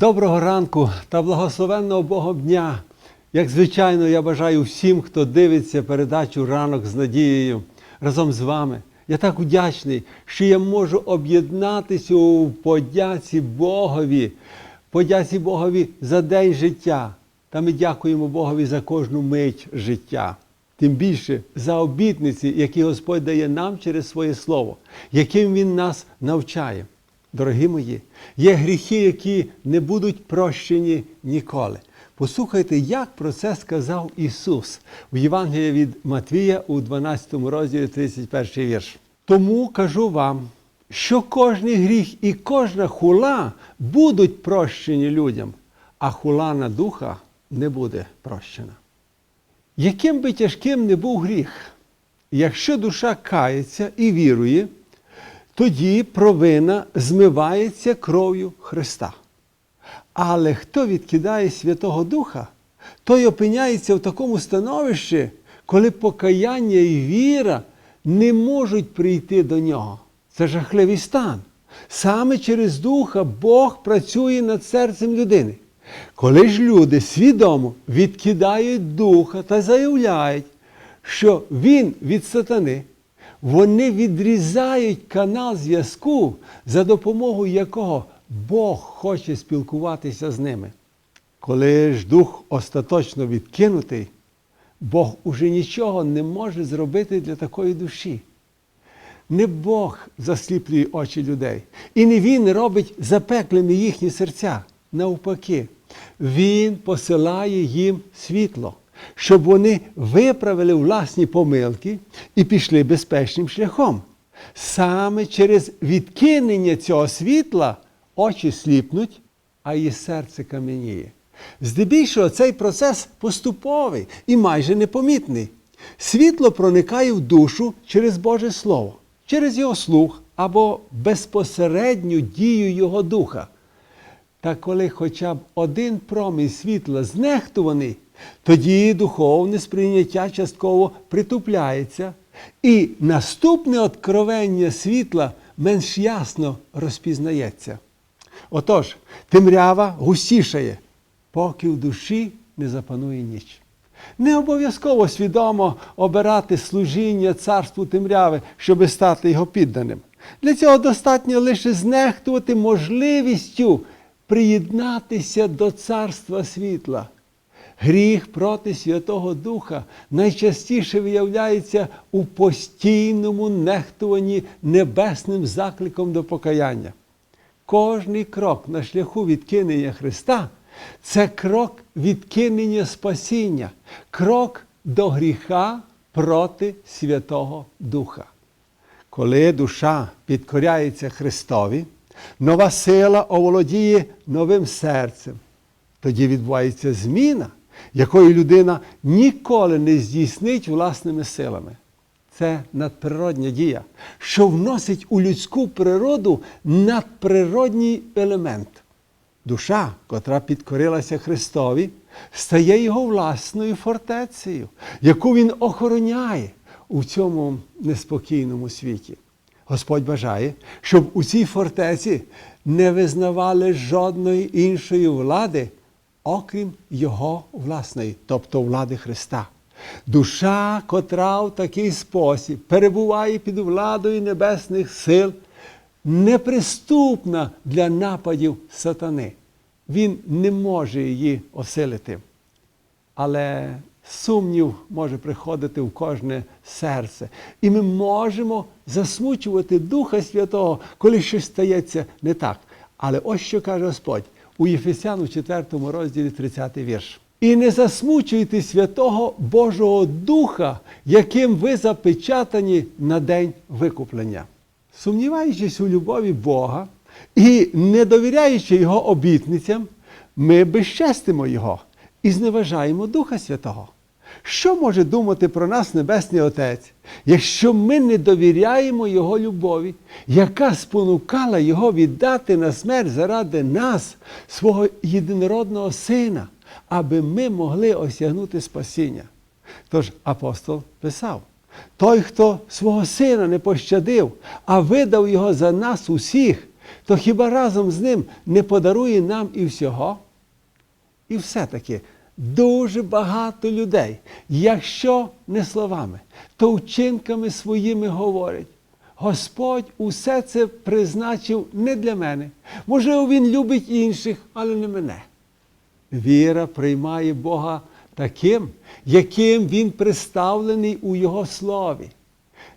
Доброго ранку та благословенного Богом дня. Як звичайно, я бажаю всім, хто дивиться передачу ранок з надією разом з вами. Я так вдячний, що я можу об'єднатися у подяці Богові, подяці Богові за день життя. Та ми дякуємо Богові за кожну мить життя. Тим більше за обітниці, які Господь дає нам через своє слово, яким Він нас навчає. Дорогі мої, є гріхи, які не будуть прощені ніколи. Послухайте, як про це сказав Ісус в Євангелії від Матвія у 12 розділі 31 вірш. Тому кажу вам, що кожний гріх і кожна хула будуть прощені людям, а хула на духа не буде прощена. Яким би тяжким не був гріх, якщо душа кається і вірує, тоді провина змивається кров'ю Христа. Але хто відкидає Святого Духа, той опиняється в такому становищі, коли покаяння і віра не можуть прийти до нього. Це жахливий стан. Саме через Духа Бог працює над серцем людини. Коли ж люди свідомо відкидають духа та заявляють, що він від сатани, вони відрізають канал зв'язку, за допомогою якого Бог хоче спілкуватися з ними. Коли ж дух остаточно відкинутий, Бог уже нічого не може зробити для такої душі. Не Бог засліплює очі людей, і не Він робить запеклими їхні серця. Навпаки, Він посилає їм світло, щоб вони виправили власні помилки і пішли безпечним шляхом. Саме через відкинення цього світла очі сліпнуть, а її серце кам'яніє. Здебільшого цей процес поступовий і майже непомітний. Світло проникає в душу через Боже Слово, через його слух або безпосередню дію Його Духа. Та коли хоча б один промінь світла знехтуваний, тоді духовне сприйняття частково притупляється, і наступне откровення світла менш ясно розпізнається. Отож, темрява густішає, поки в душі не запанує ніч. Не обов'язково свідомо обирати служіння царству темряви, щоби стати його підданим. Для цього достатньо лише знехтувати можливістю приєднатися до царства світла. Гріх проти Святого Духа найчастіше виявляється у постійному нехтуванні небесним закликом до покаяння. Кожний крок на шляху відкинення Христа це крок відкинення спасіння, крок до гріха проти Святого Духа. Коли душа підкоряється Христові, нова сила оволодіє новим серцем. Тоді відбувається зміна, якої людина ніколи не здійснить власними силами. Це надприродня дія, що вносить у людську природу надприродній елемент. Душа, котра підкорилася Христові, стає його власною фортецею, яку він охороняє у цьому неспокійному світі. Господь бажає, щоб у цій фортеці не визнавали жодної іншої влади, окрім Його власної, тобто влади Христа. Душа, котра в такий спосіб перебуває під владою небесних сил, неприступна для нападів сатани. Він не може її осилити. Але сумнів може приходити в кожне серце. І ми можемо засмучувати Духа Святого, коли щось стається не так. Але ось що каже Господь у Єфесяну 4 розділі 30 вірш. І не засмучуйте святого Божого Духа, яким ви запечатані на день викуплення. Сумніваючись у любові Бога і не довіряючи Його обітницям, ми безчестимо Його і зневажаємо Духа Святого. Що може думати про нас Небесний Отець, якщо ми не довіряємо Його любові, яка спонукала Його віддати на смерть заради нас, свого єдинородного Сина, аби ми могли осягнути спасіння? Тож апостол писав: той, хто свого сина не пощадив, а видав його за нас усіх, то хіба разом з ним не подарує нам і всього? І все-таки дуже багато людей, якщо не словами, то вчинками своїми говорять. Господь усе це призначив не для мене. Можливо, Він любить інших, але не мене. Віра приймає Бога таким, яким Він представлений у Його слові,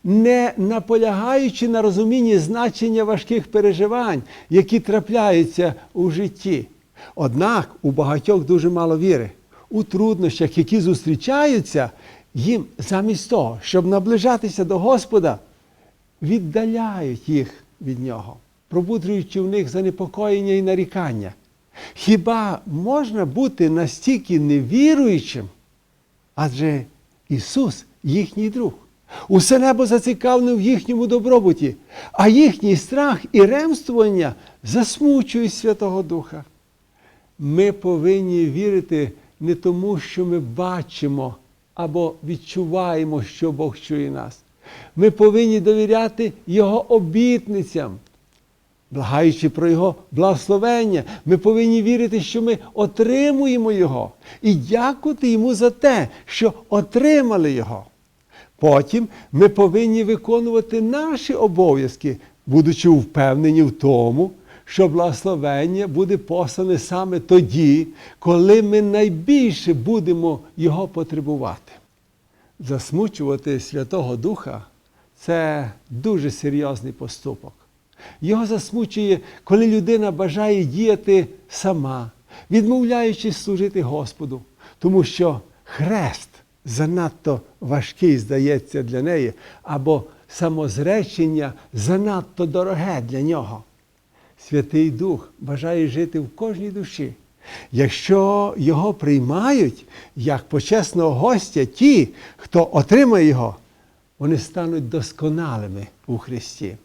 не наполягаючи на розумінні значення важких переживань, які трапляються у житті. Однак у багатьох дуже мало віри. У труднощах, які зустрічаються, їм замість того, щоб наближатися до Господа, віддаляють їх від нього, пробуджуючи в них занепокоєння і нарікання. Хіба можна бути настільки невіруючим? Адже Ісус їхній друг. Усе небо зацікавлене в їхньому добробуті, а їхній страх і ремствування засмучують Святого Духа. Ми повинні вірити не тому, що ми бачимо або відчуваємо, що Бог чує нас. Ми повинні довіряти Його обітницям, благаючи про Його благословення. Ми повинні вірити, що ми отримуємо Його і дякувати Йому за те, що отримали Його. Потім ми повинні виконувати наші обов'язки, будучи впевнені в тому, що благословення буде послане саме тоді, коли ми найбільше будемо його потребувати. Засмучувати Святого Духа це дуже серйозний поступок. Його засмучує, коли людина бажає діяти сама, відмовляючись служити Господу, тому що хрест занадто важкий здається для неї, або самозречення занадто дороге для нього. Святий Дух бажає жити в кожній душі. Якщо його приймають як почесного гостя, ті, хто отримає його, вони стануть досконалими у Христі.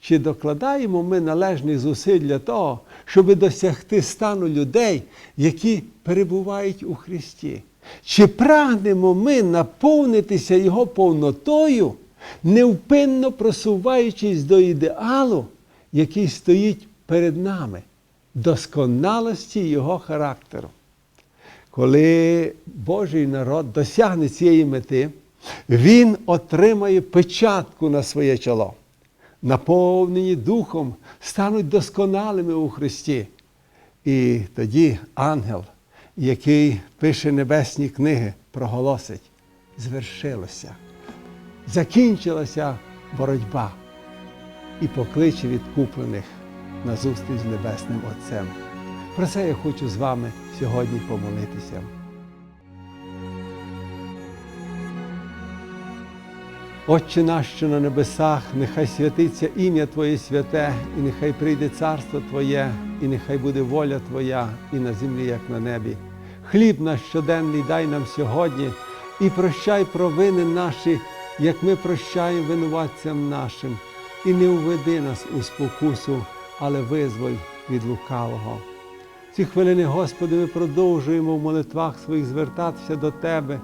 Чи докладаємо ми належних зусиль для того, щоб досягти стану людей, які перебувають у Христі? Чи прагнемо ми наповнитися Його повнотою, невпинно просуваючись до ідеалу, який стоїть перед нами, досконалості Його характеру? Коли Божий народ досягне цієї мети, він отримає печатку на своє чоло. Наповнені Духом стануть досконалими у Христі. І тоді ангел, який пише небесні книги, проголосить: звершилося, закінчилася боротьба і покличе відкуплених на зустріч з Небесним Отцем. Про це я хочу з вами сьогодні помолитися. Отче наш, що на небесах, нехай святиться ім'я Твоє святе, і нехай прийде царство Твоє, і нехай буде воля Твоя і на землі, як на небі. Хліб наш щоденний дай нам сьогодні і прощай провини наші, як ми прощаємо винуватцям нашим, і не уведи нас у спокусу, але визволь від лукавого. Ці хвилини, Господи, ми продовжуємо в молитвах своїх звертатися до Тебе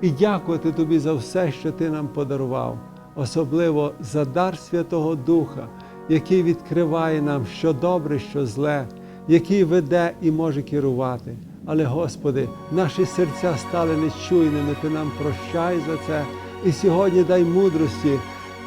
і дякувати Тобі за все, що Ти нам подарував, особливо за дар Святого Духа, який відкриває нам, що добре, що зле, який веде і може керувати. Але, Господи, наші серця стали нечуйними, Ти нам прощай за це. І сьогодні дай мудрості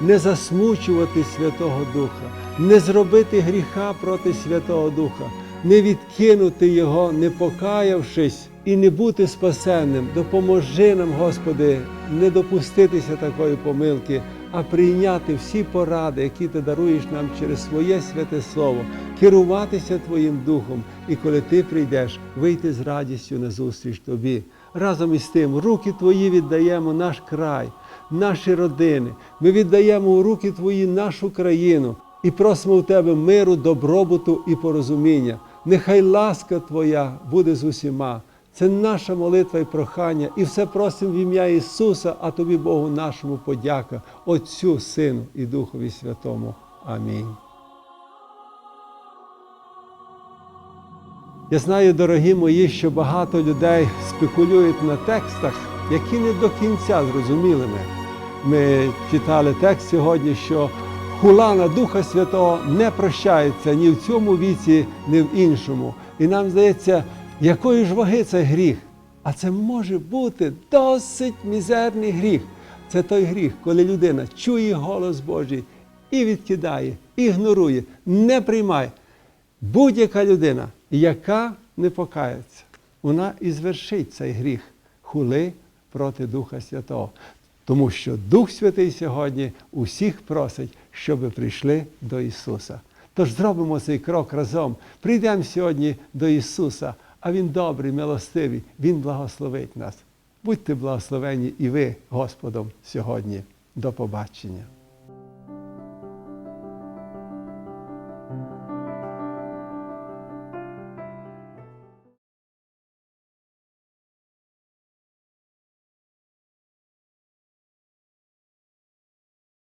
не засмучувати Святого Духа, не зробити гріха проти Святого Духа, не відкинути Його, не покаявшись і не бути спасенним. Допоможи нам, Господи, не допуститися такої помилки, а прийняти всі поради, які Ти даруєш нам через своє святе Слово, керуватися Твоїм Духом, і коли Ти прийдеш, вийти з радістю на зустріч Тобі. Разом із тим, руки Твої віддаємо наш край, наші родини. Ми віддаємо у руки Твої нашу країну і просимо у Тебе миру, добробуту і порозуміння. Нехай ласка Твоя буде з усіма. Це наша молитва і прохання, і все просимо в ім'я Ісуса, а тобі, Богу нашому, подяка, Отцю, Сину і Духові Святому. Амінь. Я знаю, дорогі мої, що багато людей спекулюють на текстах, які не до кінця зрозумілими. Ми читали текст сьогодні, що хула на Духа Святого не прощається ні в цьому віці, ні в іншому. І нам здається, якої ж ваги це гріх? А це може бути досить мізерний гріх. Це той гріх, коли людина чує голос Божий і відкидає, ігнорує, не приймає. Будь-яка людина, яка не покається, вона і звершить цей гріх хули проти Духа Святого. Тому що Дух Святий сьогодні усіх просить, щоб прийшли до Ісуса. Тож зробимо цей крок разом. Прийдемо сьогодні до Ісуса, а Він добрий, милостивий, Він благословить нас. Будьте благословені і ви Господом сьогодні. До побачення.